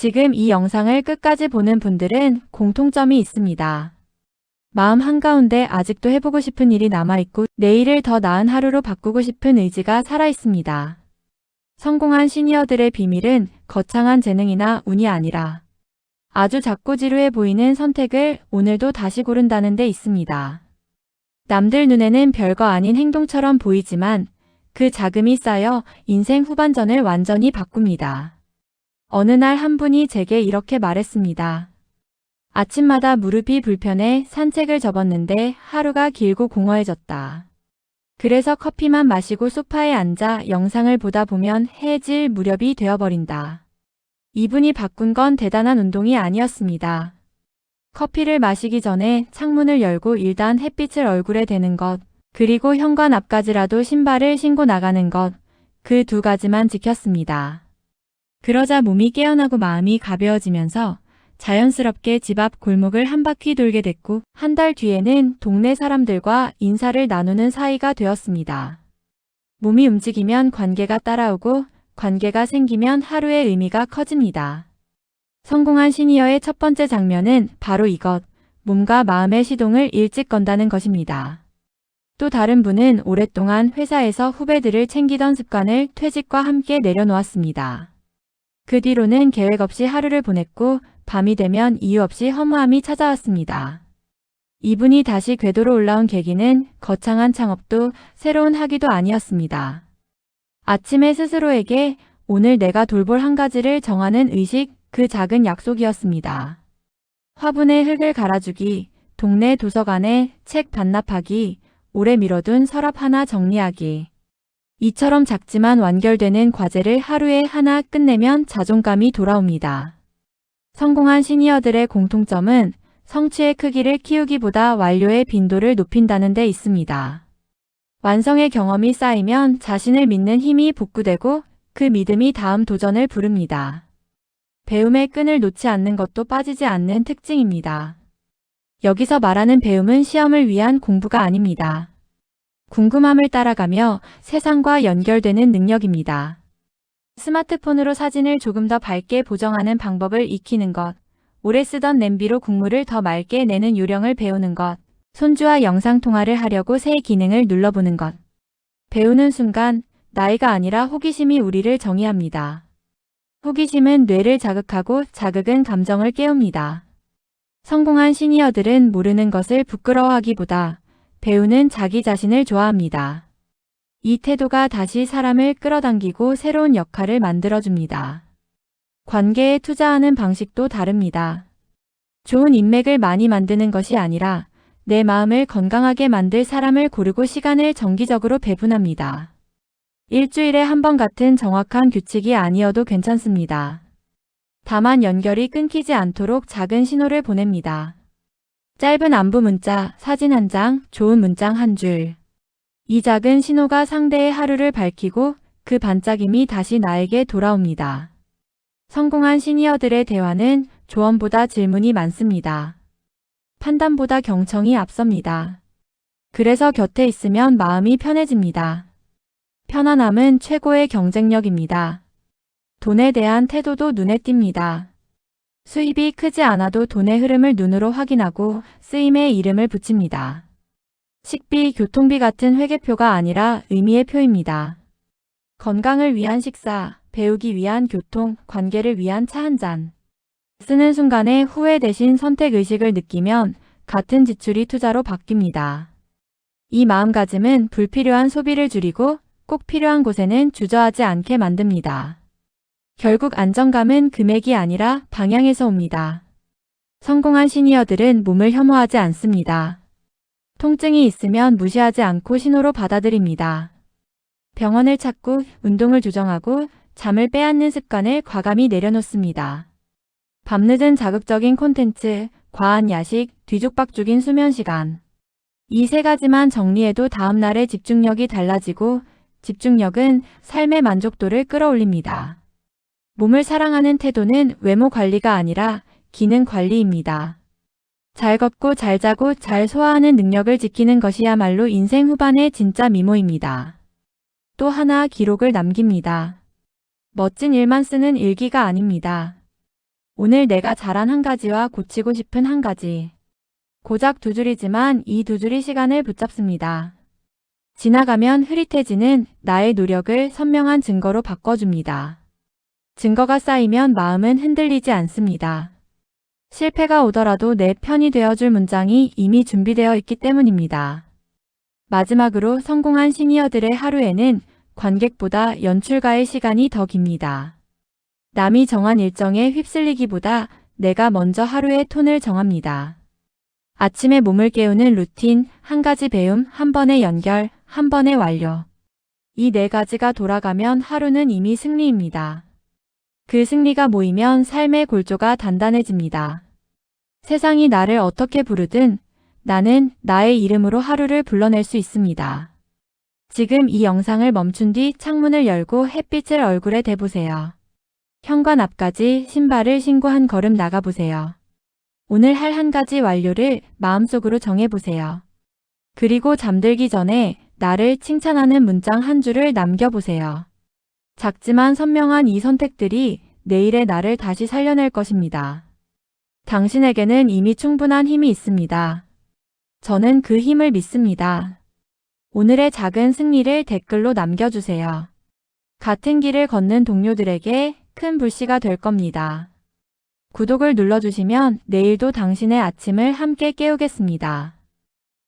지금 이 영상을 끝까지 보는 분들은 공통점이 있습니다. 마음 한가운데 아직도 해보고 싶은 일이 남아있고 내일을 더 나은 하루로 바꾸고 싶은 의지가 살아있습니다. 성공한 시니어들의 비밀은 거창한 재능이나 운이 아니라 아주 작고 지루해 보이는 선택을 오늘도 다시 고른다는 데 있습니다. 남들 눈에는 별거 아닌 행동처럼 보이지만 그 자금이 쌓여 인생 후반전을 완전히 바꿉니다. 어느 날 한 분이 제게 이렇게 말했습니다. 아침마다 무릎이 불편해 산책을 접었는데 하루가 길고 공허해졌다. 그래서 커피만 마시고 소파에 앉아 영상을 보다 보면 해질 무렵이 되어버린다. 이분이 바꾼 건 대단한 운동이 아니었습니다. 커피를 마시기 전에 창문을 열고 일단 햇빛을 얼굴에 대는 것, 그리고 현관 앞까지라도 신발을 신고 나가는 것, 그 두 가지만 지켰습니다. 그러자 몸이 깨어나고 마음이 가벼워지면서 자연스럽게 집 앞 골목을 한 바퀴 돌게 됐고 한 달 뒤에는 동네 사람들과 인사를 나누는 사이가 되었습니다. 몸이 움직이면 관계가 따라오고 관계가 생기면 하루의 의미가 커집니다. 성공한 시니어의 첫 번째 장면은 바로 이것, 몸과 마음의 시동을 일찍 건다는 것입니다. 또 다른 분은 오랫동안 회사에서 후배들을 챙기던 습관을 퇴직과 함께 내려놓았습니다. 그 뒤로는 계획 없이 하루를 보냈고 밤이 되면 이유 없이 허무함이 찾아왔습니다. 이분이 다시 궤도로 올라온 계기는 거창한 창업도 새로운 학위도 아니었습니다. 아침에 스스로에게 오늘 내가 돌볼 한 가지를 정하는 의식 그 작은 약속이었습니다. 화분에 흙을 갈아주기, 동네 도서관에 책 반납하기, 오래 미뤄둔 서랍 하나 정리하기. 이처럼 작지만 완결되는 과제를 하루에 하나 끝내면 자존감이 돌아옵니다. 성공한 시니어들의 공통점은 성취의 크기를 키우기보다 완료의 빈도를 높인다는 데 있습니다. 완성의 경험이 쌓이면 자신을 믿는 힘이 복구되고 그 믿음이 다음 도전을 부릅니다. 배움의 끈을 놓지 않는 것도 빠지지 않는 특징입니다. 여기서 말하는 배움은 시험을 위한 공부가 아닙니다. 궁금함을 따라가며 세상과 연결되는 능력입니다. 스마트폰으로 사진을 조금 더 밝게 보정하는 방법을 익히는 것, 오래 쓰던 냄비로 국물을 더 맑게 내는 요령을 배우는 것, 손주와 영상통화를 하려고 새 기능을 눌러보는 것. 배우는 순간 나이가 아니라 호기심이 우리를 정의합니다. 호기심은 뇌를 자극하고 자극은 감정을 깨웁니다. 성공한 시니어들은 모르는 것을 부끄러워하기보다 배우는 자기 자신을 좋아합니다. 이 태도가 다시 사람을 끌어당기고 새로운 역할을 만들어줍니다. 관계에 투자하는 방식도 다릅니다. 좋은 인맥을 많이 만드는 것이 아니라 내 마음을 건강하게 만들 사람을 고르고 시간을 정기적으로 배분합니다. 일주일에 한 번 같은 정확한 규칙이 아니어도 괜찮습니다. 다만 연결이 끊기지 않도록 작은 신호를 보냅니다. 짧은 안부 문자, 사진 한 장, 좋은 문장 한 줄. 이 작은 신호가 상대의 하루를 밝히고 그 반짝임이 다시 나에게 돌아옵니다. 성공한 시니어들의 대화는 조언보다 질문이 많습니다. 판단보다 경청이 앞섭니다. 그래서 곁에 있으면 마음이 편해집니다. 편안함은 최고의 경쟁력입니다. 돈에 대한 태도도 눈에 띕니다. 수입이 크지 않아도 돈의 흐름을 눈으로 확인하고 쓰임에 이름을 붙입니다. 식비, 교통비 같은 회계표가 아니라 의미의 표입니다. 건강을 위한 식사, 배우기 위한 교통, 관계를 위한 차 한 잔. 쓰는 순간에 후회 대신 선택 의식을 느끼면 같은 지출이 투자로 바뀝니다. 이 마음가짐은 불필요한 소비를 줄이고 꼭 필요한 곳에는 주저하지 않게 만듭니다. 결국 안정감은 금액이 아니라 방향에서 옵니다. 성공한 시니어들은 몸을 혐오하지 않습니다. 통증이 있으면 무시하지 않고 신호로 받아들입니다. 병원을 찾고 운동을 조정하고 잠을 빼앗는 습관을 과감히 내려놓습니다. 밤늦은 자극적인 콘텐츠, 과한 야식, 뒤죽박죽인 수면 시간. 이 세 가지만 정리해도 다음날의 집중력이 달라지고 집중력은 삶의 만족도를 끌어올립니다. 몸을 사랑하는 태도는 외모 관리가 아니라 기능 관리입니다. 잘 걷고 잘 자고 잘 소화하는 능력을 지키는 것이야말로 인생 후반의 진짜 미모입니다. 또 하나 기록을 남깁니다. 멋진 일만 쓰는 일기가 아닙니다. 오늘 내가 잘한 한 가지와 고치고 싶은 한 가지. 고작 두 줄이지만 이 두 줄이 시간을 붙잡습니다. 지나가면 흐릿해지는 나의 노력을 선명한 증거로 바꿔줍니다. 증거가 쌓이면 마음은 흔들리지 않습니다. 실패가 오더라도 내 편이 되어줄 문장이 이미 준비되어 있기 때문입니다. 마지막으로 성공한 시니어들의 하루에는 관객보다 연출가의 시간이 더 깁니다. 남이 정한 일정에 휩쓸리기보다 내가 먼저 하루의 톤을 정합니다. 아침에 몸을 깨우는 루틴, 한 가지 배움, 한 번의 연결, 한 번의 완료. 이 네 가지가 돌아가면 하루는 이미 승리입니다. 그 승리가 모이면 삶의 골조가 단단해집니다. 세상이 나를 어떻게 부르든 나는 나의 이름으로 하루를 불러낼 수 있습니다. 지금 이 영상을 멈춘 뒤 창문을 열고 햇빛을 얼굴에 대보세요. 현관 앞까지 신발을 신고 한 걸음 나가보세요. 오늘 할 한 가지 완료를 마음속으로 정해보세요. 그리고 잠들기 전에 나를 칭찬하는 문장 한 줄을 남겨보세요. 작지만 선명한 이 선택들이 내일의 나를 다시 살려낼 것입니다. 당신에게는 이미 충분한 힘이 있습니다. 저는 그 힘을 믿습니다. 오늘의 작은 승리를 댓글로 남겨주세요. 같은 길을 걷는 동료들에게 큰 불씨가 될 겁니다. 구독을 눌러주시면 내일도 당신의 아침을 함께 깨우겠습니다.